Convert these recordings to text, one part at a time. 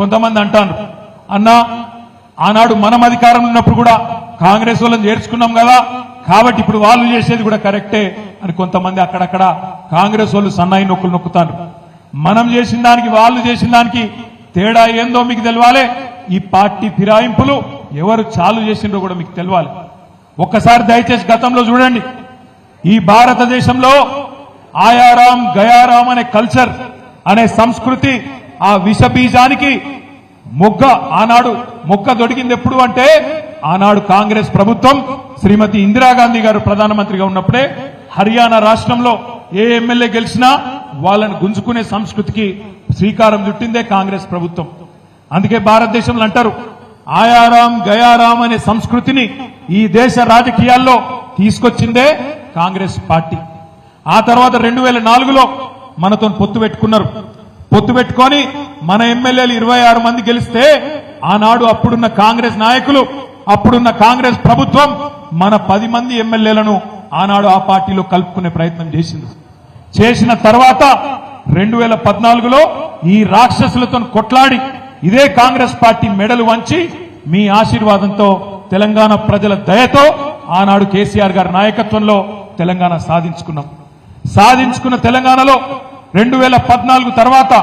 కొంతమంది అంటారు అన్నా ఆనాడు మనం అధికారం ఉన్నప్పుడు కూడా కాంగ్రెస్ వాళ్ళని చేర్చుకున్నాం కదా కాబట్టి ఇప్పుడు వాళ్ళు చేసేది కూడా కరెక్టే అని కొంతమంది అక్కడక్కడ కాంగ్రెస్ వాళ్ళు సన్నాయి నొక్కులు నొక్కుతారు. మనం చేసిన దానికి వాళ్ళు చేసిన దానికి తేడా ఏందో మీకు తెలవాలి. ఈ పార్టీ ఫిరాయింపులు ఎవరు చాలు చేసిండ్రో కూడా మీకు తెలవాలి. ఒక్కసారి దయచేసి గతంలో చూడండి. ఈ భారతదేశంలో ఆయారాం గయారాం అనే కల్చర్ అనే సంస్కృతి ఆ విష బీజానికి మొగ్గ ఆనాడు మొక్క దొడికింది ఎప్పుడు అంటే ఆనాడు కాంగ్రెస్ ప్రభుత్వం శ్రీమతి ఇందిరాగాంధీ గారు ప్రధానమంత్రిగా ఉన్నప్పుడే హర్యానా రాష్ట్రంలో ఏ ఎమ్మెల్యే గెలిచినా వాళ్ళని గుంజుకునే సంస్కృతికి శ్రీకారం చుట్టిందే కాంగ్రెస్ ప్రభుత్వం. అందుకే భారతదేశంలో అంటారు ఆయారాం గయారాం అనే సంస్కృతిని ఈ దేశ రాజకీయాల్లో తీసుకొచ్చిందే కాంగ్రెస్ పార్టీ. ఆ తర్వాత రెండు వేల నాలుగులో మనతో పొత్తు పెట్టుకున్నారు. పొత్తు పెట్టుకొని మన ఎమ్మెల్యేలు ఇరవై ఆరు మంది గెలిస్తే ఆనాడు అప్పుడున్న కాంగ్రెస్ నాయకులు అప్పుడున్న కాంగ్రెస్ ప్రభుత్వం మన పది మంది ఎమ్మెల్యేలను ఆనాడు ఆ పార్టీలో కలుపుకునే ప్రయత్నం చేసింది. చేసిన తర్వాత రెండు వేల పద్నాలుగులో ఈ రాక్షసులతో కొట్లాడి ఇదే కాంగ్రెస్ పార్టీ మెడలు వంచి మీ ఆశీర్వాదంతో తెలంగాణ ప్రజల దయతో ఆనాడు కేసీఆర్ గారి నాయకత్వంలో తెలంగాణ సాధించుకున్నాం. సాధించుకున్న తెలంగాణలో రెండు వేల పద్నాలుగు తర్వాత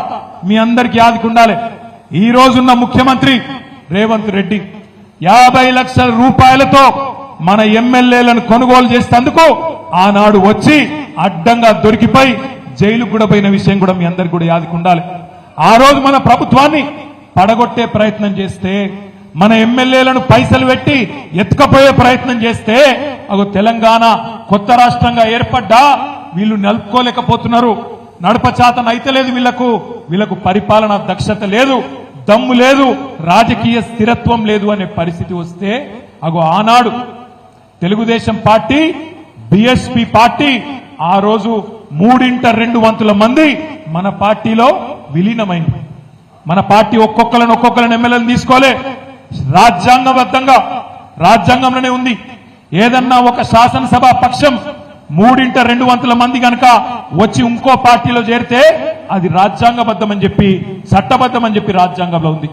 మీ అందరికీ యాదికి ఈ రోజున్న ముఖ్యమంత్రి రేవంత్ రెడ్డి యాభై లక్షల రూపాయలతో మన ఎమ్మెల్యేలను కొనుగోలు చేసేందుకు ఆనాడు వచ్చి అడ్డంగా దొరికిపోయి జైలు కూడా పోయిన విషయం కూడా మీ అందరికి కూడా యాదికి ఉండాలి. ఆ రోజు మన ప్రభుత్వాన్ని పడగొట్టే ప్రయత్నం చేస్తే మన ఎమ్మెల్యేలను పైసలు పెట్టి ఎత్తుకపోయే ప్రయత్నం చేస్తే అగో తెలంగాణ కొత్త రాష్ట్రంగా ఏర్పడ్డా వీళ్ళు నలుపుకోలేకపోతున్నారు. నడపచాతన అయితే లేదు వీళ్ళకు వీళ్ళకు పరిపాలన దక్షత లేదు దమ్ము లేదు రాజకీయ స్థిరత్వం లేదు అనే పరిస్థితి వస్తే అగో ఆనాడు తెలుగుదేశం పార్టీ బిఎస్పి పార్టీ ఆ రోజు మూడింట రెండు వంతుల మంది మన పార్టీలో విలీనమైంది. మన పార్టీ ఒక్కొక్కలను ఒక్కొక్కరిని ఎమ్మెల్యేలు తీసుకోలే. రాజ్యాంగబద్ధంగా రాజ్యాంగంలోనే ఉంది. ఏదన్నా ఒక శాసనసభ పక్షం మూడింట రెండు వంతుల మంది గనక వచ్చి ఇంకో పార్టీలో చేరితే అది రాజ్యాంగబద్ధమని చెప్పి చట్టబద్ధం అని చెప్పి రాజ్యాంగంలో ఉంది.